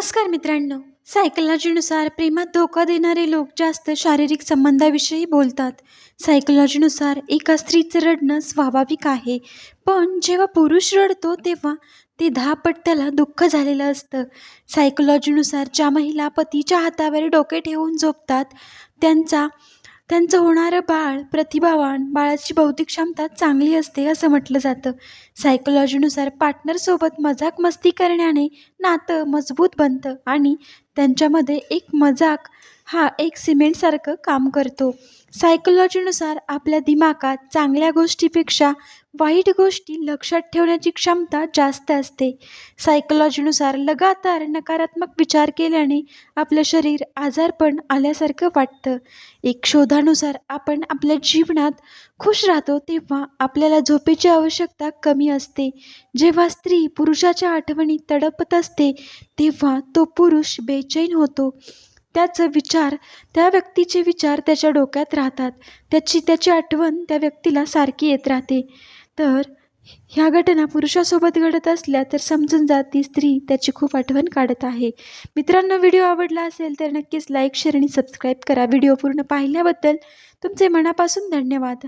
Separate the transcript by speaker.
Speaker 1: नमस्कार मित्रांनो. सायकोलॉजीनुसार प्रेमात धोका देणारे लोक जास्त शारीरिक संबंधाविषयी बोलतात. सायकलॉजीनुसार एका स्त्रीचं रडणं स्वाभाविक आहे. पण जेव्हा पुरुष रडतो तेव्हा ते दहा पट त्याला दुःख झालेलं असतं. सायकोलॉजीनुसार ज्या महिला पतीच्या हातावर डोके ठेवून झोपतात त्यांचा त्यांचं होणारं बाळ प्रतिभावान बाळाची बौद्धिक क्षमता चांगली असते असं म्हटलं जातं. सायकोलॉजीनुसार पार्टनरसोबत मजाक मस्ती करण्याने नातं मजबूत बनतं आणि त्यांच्यामध्ये एक मजाक हा एक सिमेंटसारखं काम करतो. सायकोलॉजीनुसार आपल्या दिमागात चांगल्या गोष्टीपेक्षा वाईट गोष्टी लक्षात ठेवण्याची क्षमता जास्त असते. सायकोलॉजीनुसार लगातार नकारात्मक विचार केल्याने आपलं शरीर आजारपण आल्यासारखं वाटतं. एक शोधानुसार आपण आपल्या जीवनात खुश राहतो तेव्हा आपल्याला झोपेची आवश्यकता कमी असते. जेव्हा स्त्री पुरुषाच्या आठवणी तडपत असते तेव्हा तो पुरुष बे बेचैन होतो. त्याचं विचार त्या व्यक्तीचे विचार त्याच्या डोक्यात राहतात. त्याची त्याची आठवण त्या व्यक्तीला सारखी येत राहते. तर ह्या घटना पुरुषासोबत घडत असल्या तर समजून जाती स्त्री त्याची खूप आठवण काढत आहे. मित्रांनो व्हिडिओ आवडला असेल तर नक्कीच लाईक शेअर आणि सबस्क्राईब करा. व्हिडिओ पूर्ण पाहिल्याबद्दल तुमचे मनापासून धन्यवाद.